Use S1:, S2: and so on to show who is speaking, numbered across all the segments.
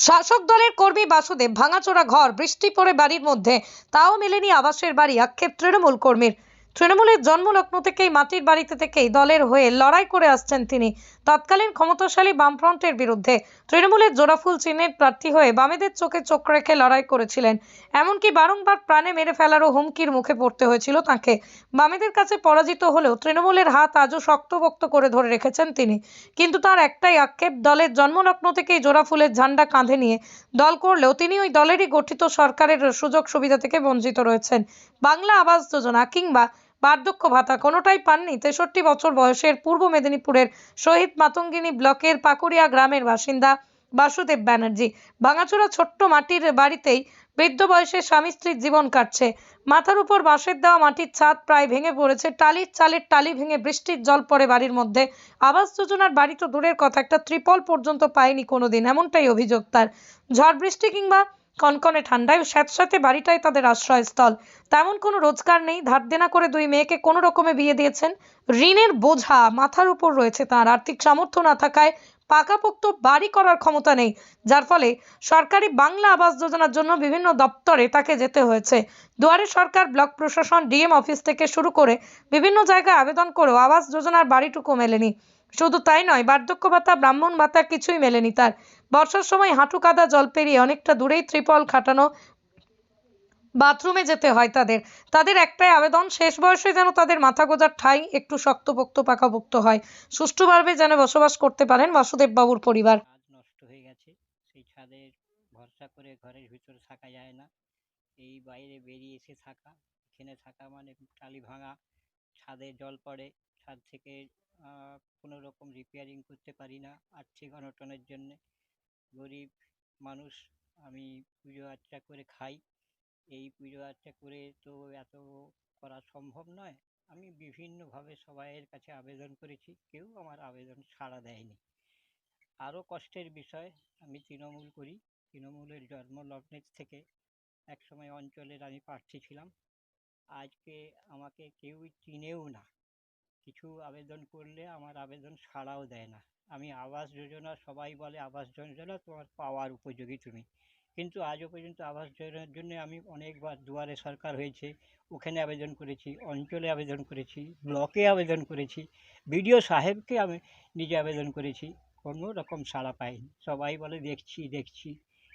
S1: শাসক দলের কর্মী বাসুদেব ভাঙাচোরা ঘর বৃষ্টি পড়ে বাড়ির মধ্যে। তাও মেলেনি আবাসের বাড়ি, আক্ষেপ তৃণমূল কর্মীর। তৃণমূলের জন্মলগ্ন থেকেই মাটির বাড়িতে থেকেই দলের হয়ে লড়াই করে আসছেন তিনি। তৎকালীন ক্ষমতাশালী বামফ্রন্টের বিরুদ্ধে তৃণমূলের জোড়াফুল চিহ্নের প্রার্থী হয়ে বামেদের চোখে চোখ রেখে লড়াই করেছিলেন। এমনকি বারংবার প্রাণে মেরে ফেলারও হুমকির মুখে পড়তে হয়েছিল তাকে। বামেদের কাছে পরাজিত হলেও তৃণমূলের হাত আজও শক্তপোক্ত করে ধরে রেখেছেন তিনি। কিন্তু তার একটাই আক্ষেপ, দলের জন্মলগ্ন থেকেই জোড়া ফুলের ঝান্ডা কাঁধে নিয়ে দল করলেও তিনি ওই দলেরই গঠিত সরকারের সুযোগ সুবিধা থেকে বঞ্চিত রয়েছেন। বাংলা আবাস যোজনা কিংবা বার্ধক্য ভাতা কোনোটাই পাননি। তেষট্টি বছর বয়সের পূর্ব মেদিনীপুরের শহীদ মাতঙ্গিনী ব্লকের পাকুড়িয়া গ্রামের বাসিন্দা বাসুদেব ব্যানার্জি। ভাঙাচোরা ছোট্ট মাটির বাড়িতেই বৃদ্ধ বয়সে স্বামী স্ত্রীর জীবন কাটছে। মাথার উপর বাঁশের দেওয়া মাটির ছাদ প্রায় ভেঙে পড়েছে। টালির চালের টালি ভেঙে বৃষ্টির জল পড়ে বাড়ির মধ্যে। আবাস যোজনার বাড়ি তো দূরের কথা, একটা ত্রিপল পর্যন্ত পায়নি কোনোদিন, এমনটাই অভিযোগ তার। ঝড় বৃষ্টি কিংবা কনকনে ঠান্ডায় স্যাঁতস্যাঁতে বাড়িটাই তাদের আশ্রয়স্থল। তেমন কোনো রোজগার নেই, ধার দেনা করে দুই মেয়েকে কোনো রকমে বিয়ে দিয়েছেন। ঋণের বোঝা মাথার উপর রয়েছে তার। আর্থিক সামর্থ্য না থাকায় পাকাপোক্ত বাড়ি করার ক্ষমতা নেই, যার ফলে সরকারি বাংলা আবাস যোজনার জন্য বিভিন্ন দপ্তরে তাকে যেতে হয়েছে। দুয়ারে সরকার, ব্লক প্রশাসন, ডিএম অফিস থেকে শুরু করে বিভিন্ন জায়গায় আবেদন করেও আবাস যোজনার বাড়িটুকু মেলেনি। শুধু তাই নয়, বার্ধক্য ভাতা, ব্রাহ্মণ ভাতা কিছুই মেলেনি তার। বর্ষার সময় হাঁটু কাদা, জল পেরিয়ে অনেকটা দূরেই ত্রিপল খাটানো বাথরুমে যেতে হয় তাদের। তাদের একটাই আবেদন, শেষ বয়সে যেন তাদের মাথা গোজার ঠাই একটু শক্তপোক্ত, পাকাপোক্ত হয়। সুষ্ঠুভাবে যেন বসবাস করতে পারেন বাসুদেব বাবুর পরিবার
S2: নষ্ট হয়ে গেছে, সেই ছাদের ভরসা করে ঘরের ভিতরে থাকা যায় না। এই বাইরে বেরিয়ে এসে থাকা, এখানে থাকা মানে টালি ভাঙা, ছাদে জল পড়ে, ছাদ থেকে কোনো রকম রিপেয়ারিং করতে পারি না আর্থিক অনটনের জন্যে। গরিব মানুষ, আমি পুজো আর্চা করে খাই। এই পুজো আর্চা করে তো এত করা সম্ভব নয়। আমি বিভিন্নভাবে সবাইয়ের কাছে আবেদন করেছি, কেউ আমার আবেদন সাড়া দেয়নি। আরও কষ্টের বিষয়, আমি তৃণমূল করি। তৃণমূলের জন্মলগ্নের থেকে একসময় অঞ্চলের আমি প্রার্থী ছিলাম। আজকে আমাকে কেউ চিনেও না। কিছু আবেদন করলে আমার আবেদন সাড়াও দেয় না। আমি আবাস যোজনা সবাই বলে আবাস যোজনা, তোমার পাওয়ার উপযোগী তুমি। কিন্তু আজও পর্যন্ত আবাস যোজনার জন্য আমি অনেকবার দুয়ারে সরকার হয়েছে, ওখানে আবেদন করেছি, অঞ্চলে আবেদন করেছি, ব্লকে আবেদন করেছি, বিডিও সাহেবকে আমি নিজে আবেদন করেছি, কোনো রকম সাড়া পাইনি। সবাই বলে দেখছি দেখছি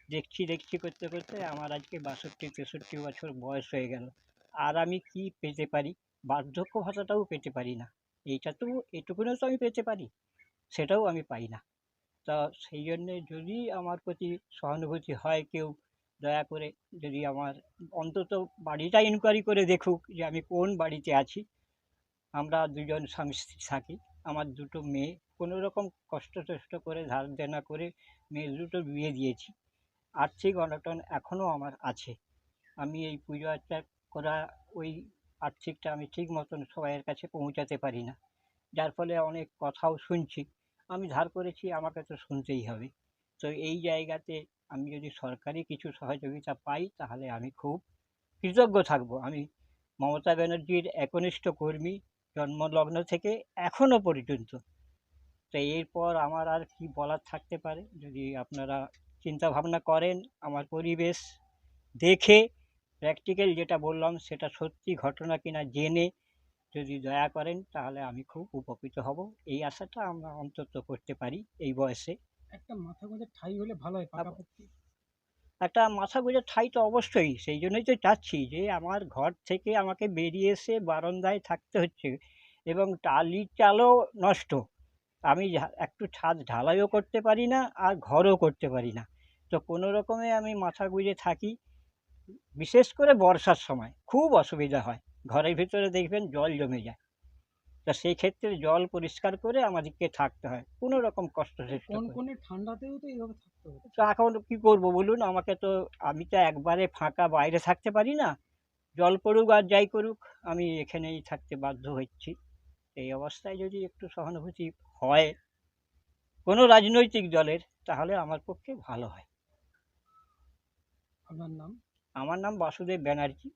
S2: দেখছি দেখছি করতে করতে আমার আজকে বাষট্টি, তেষট্টি বছর বয়স হয়ে গেল। আর আমি কি পেতে পারি? বার্ধক্য ভাতাটাও পেতে পারি না। এইটা তো এটুকুনও তো আমি পেতে পারি, সেটাও আমি পাই না। তা সেই জন্যে যদি আমার প্রতি সহানুভূতি হয় কেউ, দয়া করে যদি আমার অন্তত বাড়িটা ইনকোয়ারি করে দেখুক যে আমি কোন বাড়িতে আছি। আমরা দুজন স্বামী স্ত্রী থাকি, আমার দুটো মেয়ে কোনো রকম কষ্ট টষ্ট করে ধার দেনা করে মেয়ে দুটো বিয়ে দিয়েছি। আর্থিক অনটন এখনও আমার আছে। আমি এই পুজো আর্চা করা ওই আর্থিকটা আমি ঠিক মতন সবাইয়ের কাছে পৌঁছাতে পারি না। যার ফলে অনেক কথাও শুনছি। আমি ধার করেছি, আমাকে তো শুনতেই হবে। তো এই জায়গাতে আমি যদি সরকারি কিছু সহযোগিতা পাই, তাহলে আমি খুব কৃতজ্ঞ থাকব। আমি মমতা ব্যানার্জির একনিষ্ঠ কর্মী, জন্মলগ্ন থেকে এখনও পর্যন্ত। তো এরপর আমার আর কি বলার থাকতে পারে? যদি আপনারা চিন্তা ভাবনা করেন, আমার পরিবেশ দেখে প্র্যাকটিক্যাল যেটা বললাম সেটা সত্যি ঘটনা কিনা জেনে যদি দয়া করেন তাহলে আমি খুব উপকৃত হব। এই আশাটা আমরা অন্তত করতে পারি এই বয়সে।
S3: একটা মাথা গোঁজার ঠাই হলে ভালো হয়
S2: একটা মাথা গোঁজার ঠাই তো অবশ্যই সেই জন্যই তো চাচ্ছি যে আমার ঘর থেকে আমাকে বেরিয়ে এসে বারান্দায় থাকতে হচ্ছে এবং টালির চালও নষ্ট। আমি একটু ছাদ ঢালাইও করতে পারি না আর ঘরও করতে পারি না। তো কোনো রকমে আমি মাথা গুঁজে থাকি। বিশেষ করে বর্ষার সময় খুব অসুবিধা হয়। ঘরের ভিতরে দেখবেন জল জমে যায়। তা সেই ক্ষেত্রে জল পরিষ্কার করে আমাদেরকে থাকতে হয়। কোনো রকম কষ্ট।
S3: ঠান্ডাতেও তো এইভাবে থাকতে হবে।
S2: তো এখন কি করব বলুন? আমাকে তো আমি তো একবারে ফাঁকা বাইরে থাকতে পারি না। জল পড়ুক আর যাই করুক আমি এখানেই থাকতে বাধ্য হচ্ছি। এই অবস্থায় যদি একটু সহানুভূতি হয় কোনো রাজনৈতিক দলের তাহলে আমার পক্ষে ভালো হয়।
S3: আপনার নাম?
S2: আমার নাম বাসুদেব ব্যানার্জি।